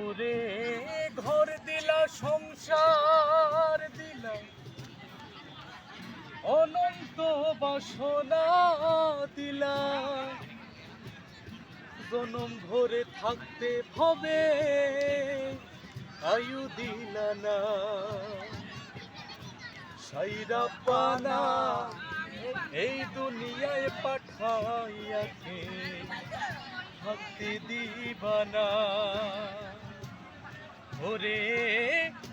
ওরে ঘর দিলা, সংসার দিলা। অনন্ত বাসনা দিলা। জনম ভরে থাকতে হবে, আয়ু দিলা না। সাইরা পানা এই দুনিয়ায় পাঠাইয়াকে ভক্তি দিবানা। ওরে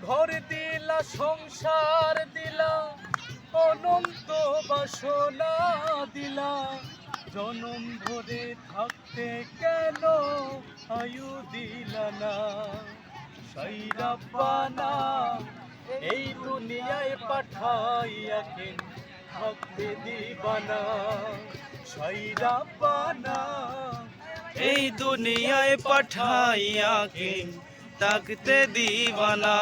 ঘর দিলা, সংসার দিলা, অনন্ত বাসনা দিলা। জনম ধরে থাকতে কেন আয়ু দিলা না? সাইরা পানা, এই দুনিয়ায় পাঠাইয়া পাঠাইয়াকে থাকতে দিবানা সাইরা পানা, এই দুনিয়ায় পাঠাইয়া পাঠাইয়াকে তাকতে দিবানা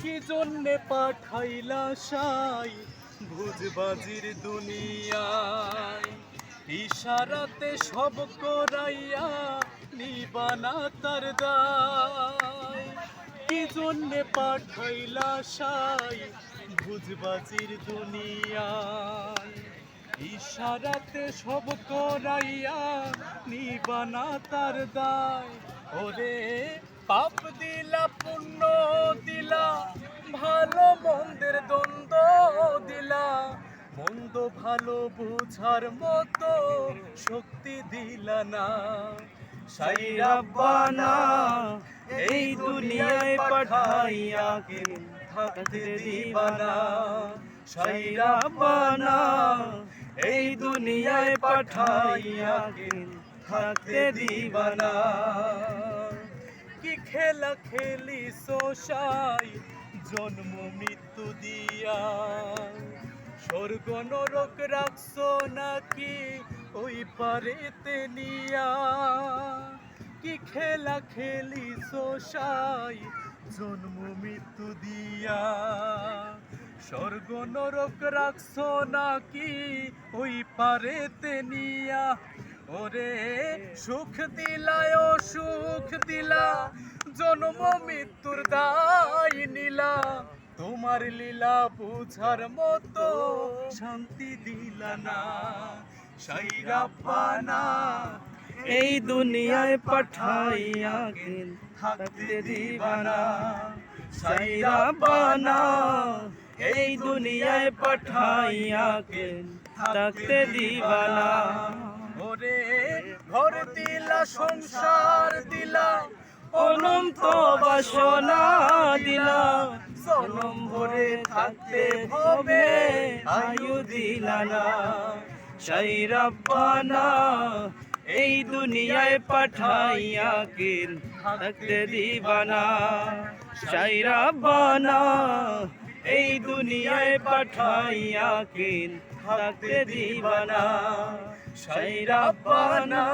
কি জন্যে পাঠাইলা সাই ভুজবাজির দুনিয়ায়। ইশারাতে সব করাইয়া নিবানা তার কি জন্যে পাঠাইলা সাই ভুজবাজির দুনিয়ায়। ইশারাতে সব করাইয়া নিবানা তার দায়। ওরে পাপ দিলা, পুণ্য দিলা, ভালো মন্দের দ্বন্দ্ব দিলা। মন্দ, ভালো বুঝার মতো শক্তি দিলা না। সাইরা রাব্বানা এই দুনিয়ায় পাঠাইয়াকে থাকতে দিবানা? সাইরা বানা, এই দুনিয়ায় পাঠাইয়াকে থাকতে দিবানা। কি খেলা খেলি সোসাই জন্ম, মৃত্যু দিয়া। স্বর্গ নরক রাখছো নাকি ওই পারেতে নিয়া? কি খেলা খেলি সোসাই জন্ম, মৃত্যু দিয়া। স্বর্গ নরক রাখছো নাকি ওই পারেতে নিয়া? ওরে, সুখ দিলায় ও সুখ দিলা, জন্ম মৃত্যুর দায় নিলা। তোমার লীলা বুঝার মতো শান্তি দিলা না। সাইরা পানা, এই দুনিয়ায় পাঠাইয়াকে থাকতে দিবানা। সাইরা বানা এই দুনিয়ায় পাঠাইয়াকে থাকতে দিবানা। ওরে ঘর দিলা, সংসার দিলা, অনন্ত বাসনা দিলা। জনম ভরে থাকতে হবে আয়ু দিলানা সাইরাব্বানা এই দুনিয়ায় পাঠাইয়াকে থাকতে দিবানা। সাইরাব্বানা এই দুনিয়ায় পাঠাইয়াকে থাকতে দিবানা সাইরাব্বানা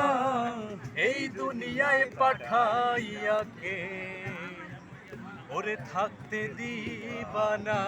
এই দুনিয়ায় পাঠাইয়াকে ওরে থাকতে দিবানা।